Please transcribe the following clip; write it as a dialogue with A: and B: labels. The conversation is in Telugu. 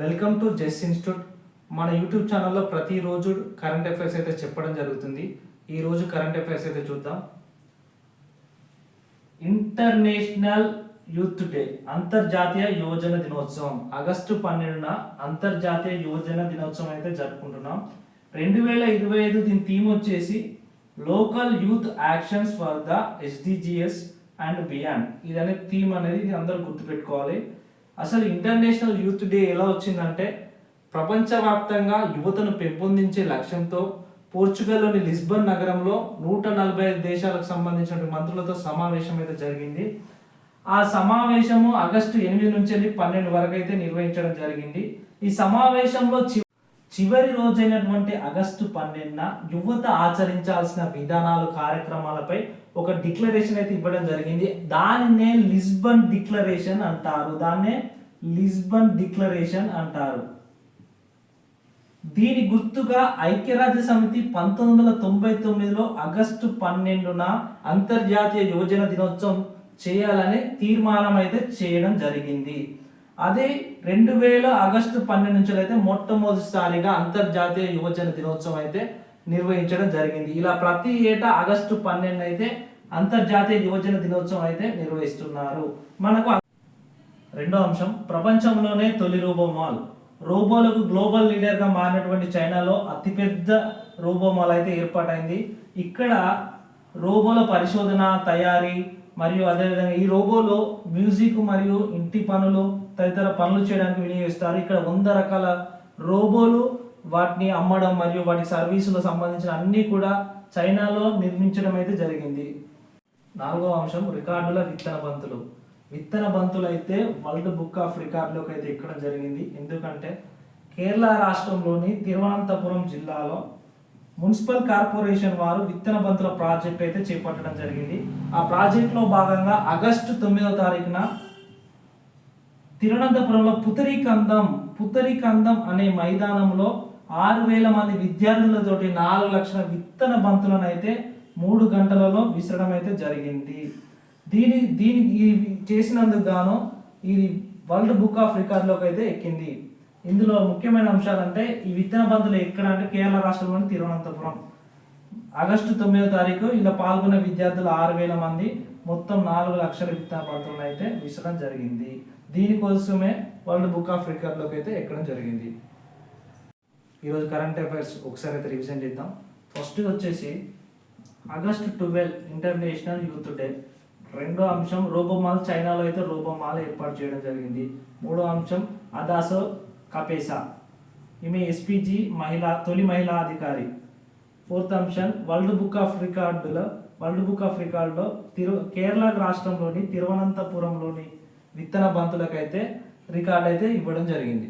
A: వెల్కమ్ టు జెస్ ఇన్స్టిట్యూట్ మన యూట్యూబ్ ఛానల్లో ప్రతిరోజు కరెంట్ అఫైర్స్ అయితే చెప్పడం జరుగుతుంది. ఈరోజు కరెంట్ అఫైర్స్ అయితే చూద్దాం. ఇంటర్నేషనల్ యూత్ డే అంతర్జాతీయ యువజన దినోత్సవం. ఆగస్టు పన్నెండున అంతర్జాతీయ యువజన దినోత్సవం అయితే జరుపుకుంటున్నాం. రెండు వేల ఇరవై ఐదు దీని థీమ్ వచ్చేసి local youth actions for the SDGs and beyond ఇది అనే థీమ్ అనేది అందరూ గుర్తుపెట్టుకోవాలి. అసలు ఇంటర్నేషనల్ యూత్ డే ఎలా వచ్చిందంటే ప్రపంచవ్యాప్తంగా యువతను పెంపొందించే లక్ష్యంతో పోర్చుగల్లోని లిస్బన్ నగరంలో నూట నలభై ఐదు దేశాలకు సంబంధించిన మంత్రులతో సమావేశం అయితే జరిగింది. ఆ సమావేశము ఆగస్టు ఎనిమిది నుంచి పన్నెండు వరకు అయితే నిర్వహించడం జరిగింది. ఈ సమావేశంలో చి చివరి రోజైనటువంటి ఆగస్టు పన్నెండున యువత ఆచరించాల్సిన విధానాలు కార్యక్రమాలపై ఒక డిక్లరేషన్ అయితే ఇవ్వడం జరిగింది. దాన్నే లిస్బన్ డిక్లరేషన్ అంటారు. దాన్నే లిస్బన్ డిక్లరేషన్ అంటారు. దీని గుర్తుగా ఐక్యరాజ్య సమితి పంతొమ్మిది వందల తొంభై తొమ్మిదిలో ఆగస్టు పన్నెండున అంతర్జాతీయ యువజన దినోత్సవం చేయాలని తీర్మానం అయితే చేయడం జరిగింది. అది రెండు వేల ఆగస్టు పన్నెండు నుంచి అయితే మొట్టమొదటిసారిగా అంతర్జాతీయ యువజన దినోత్సవం అయితే నిర్వహించడం జరిగింది. ఇలా ప్రతి ఏటా ఆగస్టు పన్నెండు అయితే అంతర్జాతీయ యువజన దినోత్సవం అయితే నిర్వహిస్తున్నారు. మనకు రెండో అంశం ప్రపంచంలోనే తొలి రోబో మాల్. రోబోలకు గ్లోబల్ లీడర్గా మారినటువంటి చైనాలో అతిపెద్ద రోబో మాల్ అయితే ఏర్పాటైంది. ఇక్కడ రోబోల పరిశోధన తయారీ మరియు అదేవిధంగా ఈ రోబోలో మ్యూజిక్ మరియు ఇంటి పనులు తదితర పనులు చేయడానికి వినియోగిస్తారు. ఇక్కడ వంద రకాల రోబోలు వాటిని అమ్మడం మరియు వాటి సర్వీసులకు సంబంధించిన అన్నీ కూడా చైనాలో నిర్మించడం అయితే జరిగింది. నాలుగో అంశం రికార్డుల విత్తన బంతులు. విత్తన బంతులు అయితే వరల్డ్ బుక్ ఆఫ్ రికార్డులోకి అయితే ఎక్కడం జరిగింది. ఎందుకంటే కేరళ రాష్ట్రంలోని తిరువనంతపురం జిల్లాలో మున్సిపల్ కార్పొరేషన్ వారు విత్తన బంతుల ప్రాజెక్ట్ అయితే చేపట్టడం జరిగింది. ఆ ప్రాజెక్ట్లో భాగంగా ఆగస్టు తొమ్మిదవ తారీఖున తిరువనంతపురంలో పుతరికందం పుతరికందం అనే మైదానంలో ఆరు వేల మంది విద్యార్థులతోటి నాలుగు లక్షల విత్తన బంతులను అయితే మూడు గంటలలో విసరడం అయితే జరిగింది. దీని దీని చేసినందుకు గాను ఇది వరల్డ్ బుక్ ఆఫ్ రికార్డులోకి అయితే ఎక్కింది. ఇందులో ముఖ్యమైన అంశాలంటే ఈ విత్తన బంతులు ఎక్కడ అంటే కేరళ రాష్ట్రంలోని తిరువనంతపురం. ఆగస్టు తొమ్మిదో తారీఖు ఇలా పాల్గొన్న విద్యార్థులు ఆరు వేల మంది మొత్తం నాలుగు లక్షల విత్తన బంతులను అయితే విసరడం జరిగింది. దీనికోసమే వరల్డ్ బుక్ ఆఫ్ రికార్డులోకి అయితే ఎక్కడం జరిగింది. ఈరోజు కరెంట్ అఫైర్స్ ఒకసారి అయితే రివిజన్ చేద్దాం. ఫస్ట్ వచ్చేసి August twelve international youth day. రెండో అంశం రోబోమాల్ చైనాలో అయితే రోబోమాల్ ఏర్పాటు చేయడం జరిగింది. మూడో అంశం అదాసో కపేసా. ఈమె ఎస్పీజీ మహిళా తొలి మహిళా అధికారి. ఫోర్త్ అంశం వరల్డ్ బుక్ ఆఫ్ రికార్డులో వరల్డ్ బుక్ ఆఫ్ రికార్డులో తిరు కేరళ రాష్ట్రంలోని తిరువనంతపురంలోని విత్తన బంతులకైతే రికార్డు అయితే ఇవ్వడం జరిగింది.